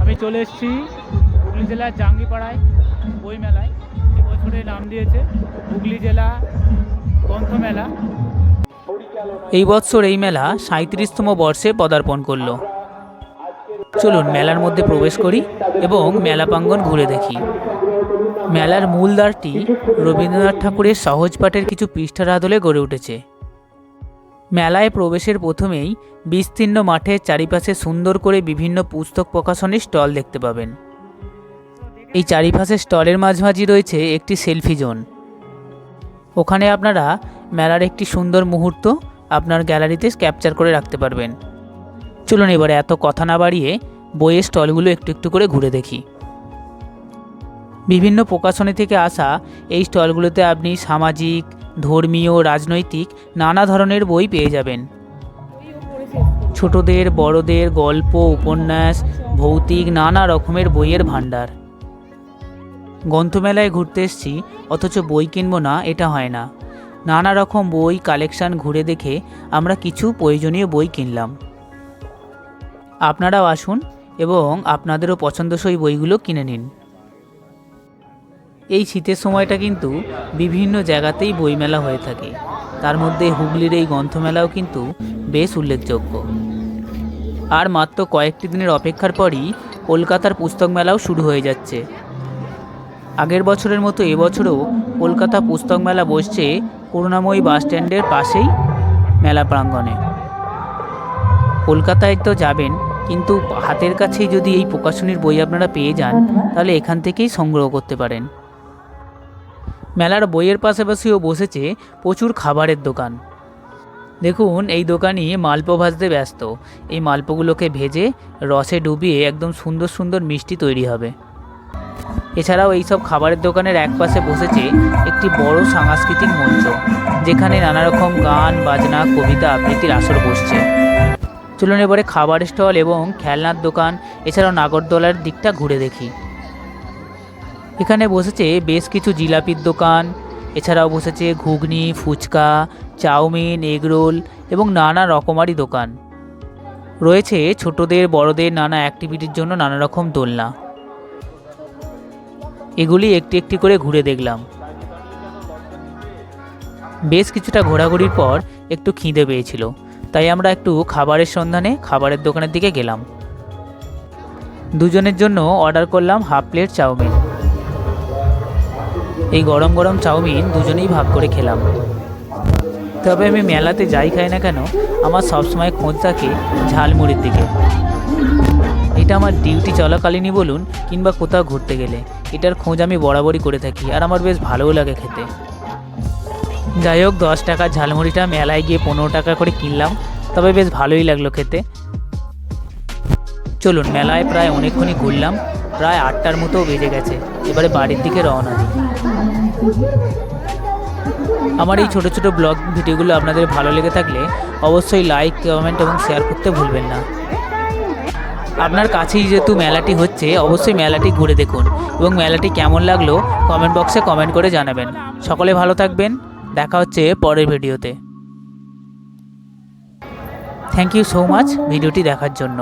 আমি চলে এসেছি হুগলি জেলার জাঙ্গিপাড়ায় বই মেলায়। এবছরে নাম দিয়েছে হুগলি জেলা গ্রন্থমেলা এই বছর এই মেলা সাঁত্রিশতম বর্ষে পদার্পণ করল। চলুন মেলার মধ্যে প্রবেশ করি এবং মেলা প্রাঙ্গণ ঘুরে দেখি। মেলার মূল দ্বারটি রবীন্দ্রনাথ ঠাকুরের সহজ পাঠের কিছু পৃষ্ঠার আদলে গড়ে উঠেছে। মেলায় প্রবেশের প্রথমেই বিস্তীর্ণ মাঠের চারিপাশে সুন্দর করে বিভিন্ন পুস্তক প্রকাশনের স্টল দেখতে পাবেন। এই চারিপাশে স্টলের মাঝামাঝি রয়েছে একটি সেলফি জোন। ওখানে আপনারা মেলার একটি সুন্দর মুহূর্ত আপনার গ্যালারিতে ক্যাপচার করে রাখতে পারবেন। চলুন এবারে এত কথা না বাড়িয়ে বইয়ের স্টলগুলো একটু একটু করে ঘুরে দেখি। বিভিন্ন প্রকাশনী থেকে আসা এই স্টলগুলোতে আপনি সামাজিক ধর্মীয়, রাজনৈতিক, নানা ধরনের বই পেয়ে যাবেন। ছোটদের, বড়দের গল্প, উপন্যাস, ভৌতিক, নানা রকমের বইয়ের ভাণ্ডার। গ্রন্থমেলায় ঘুরতে এসছি, অথচ বই কিনবো না, এটা হয় না। নানা রকম বই, কালেকশন ঘুরে দেখে আমরা কিছু প্রয়োজনীয় বই কিনলাম। আপনারাও আসুন এবং আপনাদেরও পছন্দসই বইগুলো কিনে নিন। এই শীতের সময়টা কিন্তু বিভিন্ন জায়গাতেই বইমেলা হয়ে থাকে। তার মধ্যে হুগলির এই গ্রন্থমেলাও কিন্তু বেশ উল্লেখযোগ্য। আর মাত্র কয়েকটি দিনের অপেক্ষার পরই কলকাতার পুস্তক মেলাও শুরু হয়ে যাচ্ছে। আগের বছরের মতো এবছরও কলকাতা পুস্তক মেলা বসছে করুণাময়ী বাস স্ট্যান্ডের পাশেই মেলা প্রাঙ্গণে। কলকাতায় তো যাবেন, কিন্তু হাতের কাছেই যদি এই প্রকাশনীর বই আপনারা পেয়ে যান, তাহলে এখান থেকেই সংগ্রহ করতে পারেন। মেলার বইয়ের পাশাপাশিও বসেছে প্রচুর খাবারের দোকান। দেখুন, এই দোকানি মালপো ভাজতে ব্যস্ত। এই মালপোগুলোকে ভেজে রসে ডুবিয়ে একদম সুন্দর সুন্দর মিষ্টি তৈরি হবে। এছাড়াও এইসব খাবারের দোকানের একপাশে বসেছে একটি বড় সাংস্কৃতিক মঞ্চ, যেখানে নানা রকম গান, বাজনা, কবিতা আবৃত্তির আসর বসছে। চলুন এবারে খাবার স্টল এবং খেলনার দোকান, এছাড়াও নাগরদোলার দিকটা ঘুরে দেখি। এখানে বসেছে বেশ কিছু জিলাপির দোকান, এছাড়াও বসেছে ঘুগনি, ফুচকা, চাউমিন এগরোল এবং নানা রকমারি দোকান। রয়েছে ছোটদের, বড়দের নানা অ্যাক্টিভিটির জন্য নানা রকম দোলনা। এগুলি একটি একটি করে ঘুরে দেখলাম। বেশ কিছুটা ঘোরাঘুরির পর একটু খিদে পেয়েছিল, তাই আমরা একটু খাবারের সন্ধানে খাবারের দোকানের দিকে গেলাম। দুজনের জন্য অর্ডার করলাম হাফ প্লেট চাউমিন। এই গরম গরম চাউমিন দুজনেই ভাগ করে খেলাম। তবে আমি মেলাতে যাই খাই না কেন, আমার সবসময় খোঁজ থাকে ঝালমুড়ির দিকে। এটা আমার ডিউটি চলাকালীনই বলুন কিংবা কোথাও ঘুরতে গেলে। এটার খোঁজ আমি বরাবরই করে থাকি আর আমার বেশ ভালোও লাগে খেতে। যাই হোক, দশ টাকার ঝালমুড়িটা মেলায় গিয়ে পনেরো টাকা করে কিনলাম, তবে বেশ ভালোই লাগল খেতে। চলুন, মেলায় প্রায় অনেকক্ষণই ঘুরলাম, প্রায় আটটার মতো বেজে গেছে। এবারে বাড়ির দিকে রওনা দিই। আমার এই ছোট ছোট ব্লগ ভিডিওগুলো আপনাদের ভালো লেগে থাকলে অবশ্যই লাইক, কমেন্ট এবং শেয়ার করতে ভুলবেন না। আপনার কাছেই যেহেতু মেলাটি হচ্ছে, অবশ্যই মেলাটি ঘুরে দেখুন এবং মেলাটি কেমন লাগল কমেন্ট বক্সে কমেন্ট করে জানাবেন। সকলে ভালো থাকবেন, দেখা হচ্ছে পরের ভিডিওতে। থ্যাংক ইউ সো মাচ ভিডিওটি দেখার জন্য।